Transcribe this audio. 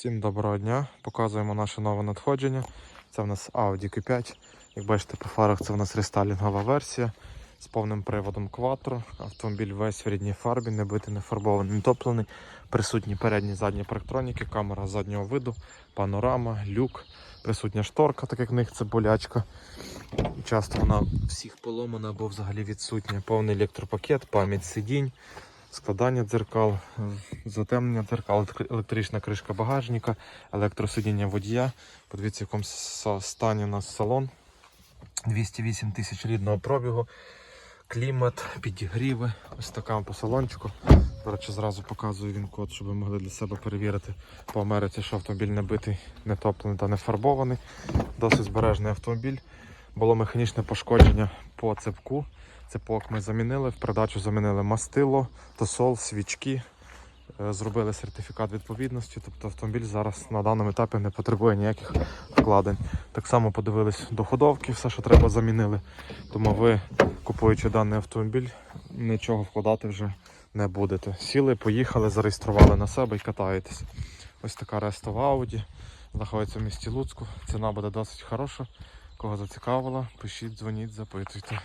Всім доброго дня. Показуємо наше нове надходження. Це в нас Audi Q5. Як бачите, по фарах це в нас рестайлінгова версія з повним приводом Quattro. Автомобіль весь в рідній фарбі, не битий, не фарбований, не топлений. Присутні передні задні парктроніки, камера заднього виду, панорама, люк, присутня шторка, так як в них це болячка. Часто вона всіх поломана або взагалі відсутня. Повний електропакет, пам'ять сидінь складання дзеркал, затемнення дзеркал, електрична кришка багажника, електросидіння водія. Подивіться, в якому стані у нас салон. 208 тисяч рідного пробігу, клімат, підігріви. Ось така по салончику. До речі, зразу показую він код, щоб ви могли для себе перевірити по Америці, що автомобіль не битий, не топлений та не фарбований. Досить збережний автомобіль. Було механічне пошкодження по цепку. Цепок ми замінили, в придачу замінили мастило, тосол, свічки, е, зробили сертифікат відповідності. Тобто автомобіль зараз на даному етапі не потребує ніяких вкладень. Так само подивились до ходовки, все, що треба, замінили. Тому ви, купуючи даний автомобіль, нічого вкладати вже не будете. Сіли, поїхали, зареєстрували на себе і катаєтесь. Ось така рестова Audi. Знаходиться в місті Луцьку. Ціна буде досить хороша. Кого зацікавила, пишіть, дзвоніть, запитуйте.